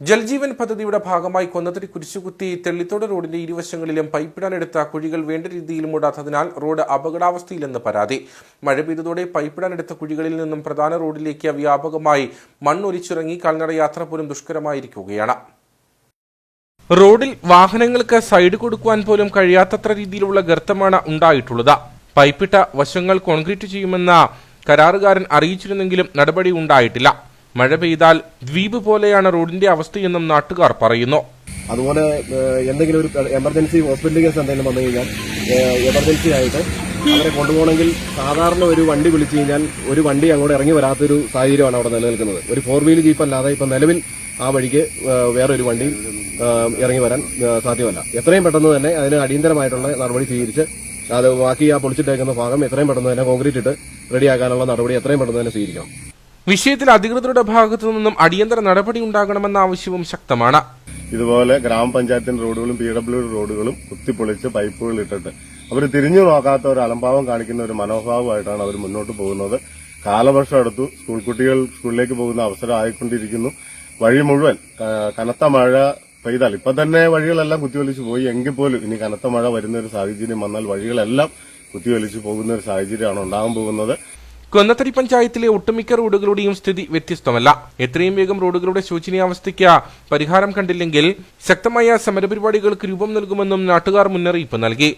ജൽജീവൻ പദ്ധതിയുടെ ഭാഗമായി കൊന്നത്തടി കുരിശുകുത്തി തെള്ളിത്തോട് റോഡിന്റെ ഇരുവശങ്ങളിലും പൈപ്പിടാനെടുത്ത കുഴികൾ വേണ്ട രീതിയിൽ മൂടാത്തതിനാൽ റോഡ് അപകടാവസ്ഥയിലെന്ന് പരാതി. മഴ പെയ്തതോടെ പൈപ്പിടാനെടുത്ത കുഴികളിൽ നിന്നും പ്രധാന റോഡിലേക്ക് വ്യാപകമായി മണ്ണൊലിച്ചിറങ്ങി കാൽനട യാത്ര പോലും ദുഷ്കരമായിരിക്കുകയാണ്. റോഡിൽ വാഹനങ്ങൾക്ക് സൈഡ് കൊടുക്കുവാൻ പോലും കഴിയാത്തത്ര രീതിയിലുള്ള ഗർത്തമാണ് ഉണ്ടായിട്ടുള്ളത്. പൈപ്പിട്ട വശങ്ങൾ കോൺക്രീറ്റ് ചെയ്യുമെന്ന കരാറുകാരൻ അറിയിച്ചിരുന്നെങ്കിലും നടപടി ഉണ്ടായിട്ടില്ല. മഴ പെയ്താൽ ദ്വീപ് പോലെയാണ് റോഡിന്റെ അവസ്ഥയെന്നും നാട്ടുകാർ പറയുന്നു. അതുപോലെ എന്തെങ്കിലും ഒരു എമർജൻസി ഹോസ്പിറ്റൽ കേസ് എന്തെങ്കിലും വന്നു കഴിഞ്ഞാൽ എമർജൻസി ആയിട്ട് അവരെ കൊണ്ടുപോകണമെങ്കിൽ സാധാരണ ഒരു വണ്ടി വിളിച്ചു കഴിഞ്ഞാൽ ഒരു വണ്ടി അങ്ങോട്ട് ഇറങ്ങി വരാത്തൊരു സാഹചര്യമാണ് അവിടെ നിലനിൽക്കുന്നത്. ഒരു ഫോർ വീൽ ജീപ്പ് അല്ലാതെ ഇപ്പം നിലവിൽ ആ വഴിക്ക് വേറൊരു വണ്ടി ഇറങ്ങി വരാൻ സാധ്യമല്ല. എത്രയും പെട്ടെന്ന് തന്നെ അതിന് അടിയന്തരമായിട്ടുള്ള നടപടി സ്വീകരിച്ച് അത് ബാക്കി ആ പൊളിച്ചിട്ടേക്കുന്ന ഭാഗം എത്രയും പെട്ടെന്ന് തന്നെ കോൺക്രീറ്റ് ഇട്ട് റെഡിയാക്കാനുള്ള നടപടി എത്രയും പെട്ടെന്ന് തന്നെ സ്വീകരിക്കണം. വിഷയത്തിൽ അധികൃതരുടെ ഭാഗത്തു നിന്നും അടിയന്തര നടപടി ഉണ്ടാകണമെന്ന ആവശ്യവും ശക്തമാണ്. ഇതുപോലെ ഗ്രാമപഞ്ചായത്തിന്റെ റോഡുകളും പി ഡബ്ല്യു റോഡുകളും കുത്തിപ്പൊളിച്ച് പൈപ്പുകൾ ഇട്ടിട്ട് അവർ തിരിഞ്ഞു നോക്കാത്ത ഒരു അലംഭാവം കാണിക്കുന്ന ഒരു മനോഭാവമായിട്ടാണ് അവർ മുന്നോട്ട് പോകുന്നത്. കാലവർഷം എടുത്തു സ്കൂൾ കുട്ടികൾ സ്കൂളിലേക്ക് പോകുന്ന അവസരം ആയിക്കൊണ്ടിരിക്കുന്നു. വഴി മുഴുവൻ കനത്ത മഴ പെയ്താൽ ഇപ്പൊ തന്നെ വഴികളെല്ലാം കുത്തിവലിച്ചു പോയി എങ്കിൽ പോലും ഇനി കനത്ത മഴ വരുന്ന ഒരു സാഹചര്യം വന്നാൽ വഴികളെല്ലാം കുത്തിവലിച്ചു പോകുന്ന ഒരു സാഹചര്യമാണ് ഉണ്ടാകാൻ പോകുന്നത്. കൊന്നത്തടി പഞ്ചായത്തിലെ ഒട്ടുമിക്ക റോഡുകളുടെയും സ്ഥിതി വ്യത്യസ്തമല്ല. എത്രയും വേഗം റോഡുകളുടെ ശോചനീയാവസ്ഥയ്ക്ക് പരിഹാരം കണ്ടില്ലെങ്കിൽ ശക്തമായ സമരപരിപാടികൾക്ക് രൂപം നൽകുമെന്നും നാട്ടുകാർ മുന്നറിയിപ്പ് നൽകി.